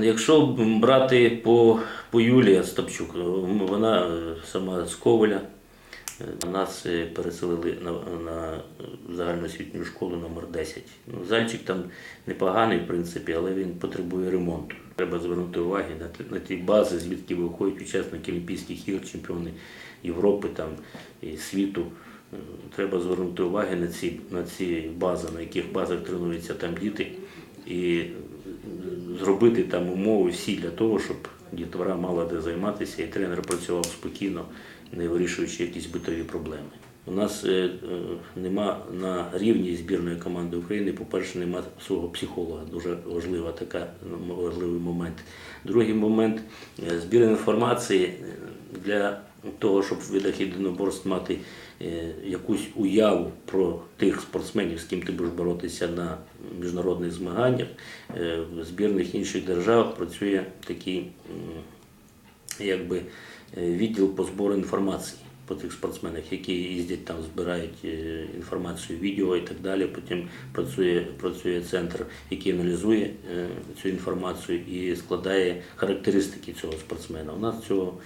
Якщо брати по, по Юлії Стопчук, вона е, сама з Коваля. Е, Нас е, переселили на, на загальноосвітню школу номер 10. Ну, зайчик там непоганий, в принципі, але він потребує ремонту. Треба звернути увагу на, на ті бази, звідки виходять учасники Олімпійських ігор, чемпіони Європи там, і світу. Треба звернути увагу на ці, на ці бази, на яких базах тренуються там діти, і зробити там умови всі для того, щоб дітвора мала де займатися, і тренер працював спокійно, не вирішуючи якісь битові проблеми. У нас е, е, нема на рівні збірної команди України, по-перше, нема свого психолога. Дуже важлива така важливий момент. Другий момент е, збір інформації для того, щоб в видах єдиноборств мати е, якусь уяву про тих спортсменів, з ким ти будеш боротися на міжнародних змаганнях. Е, В збірних інших державах працює такий якби е, відділ по збору інформації по тих спортсменах, які їздять там, збирають інформацію, відео і так далі. Потім працює, працює центр, який аналізує цю інформацію і складає характеристики цього спортсмена. У нас цього,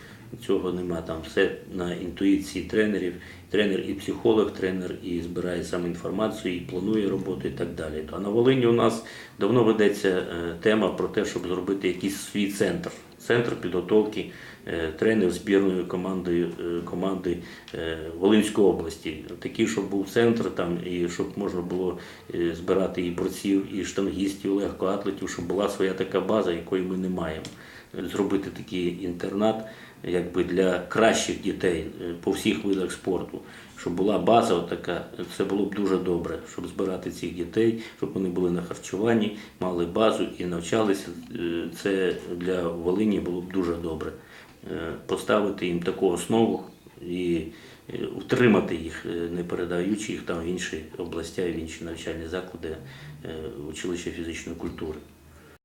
цього нема. Там все на інтуїції тренерів. Тренер і психолог, тренер і збирає сам інформацію, і планує роботу і так далі. А на Волині у нас давно ведеться е, тема про те, щоб зробити якийсь свій центр. Центр підготовки е, тренерів збірної команди, е, команди е, Волинської області. Такий, щоб був центр там, і щоб можна було збирати і борців, і штангістів, легкоатлетів, щоб була своя така база, якої ми не маємо. Зробити такий інтернат якби для кращих дітей е, по всіх видах спорту, щоб була база така, це було б дуже добре, щоб збирати цих дітей, щоб вони були на харчуванні, мали базу і навчалися. Е, Це для Волині було б дуже добре. Е, Поставити їм таку основу і утримати їх, не передаючи їх там в інші області, в інші навчальні заклади училища фізичної культури.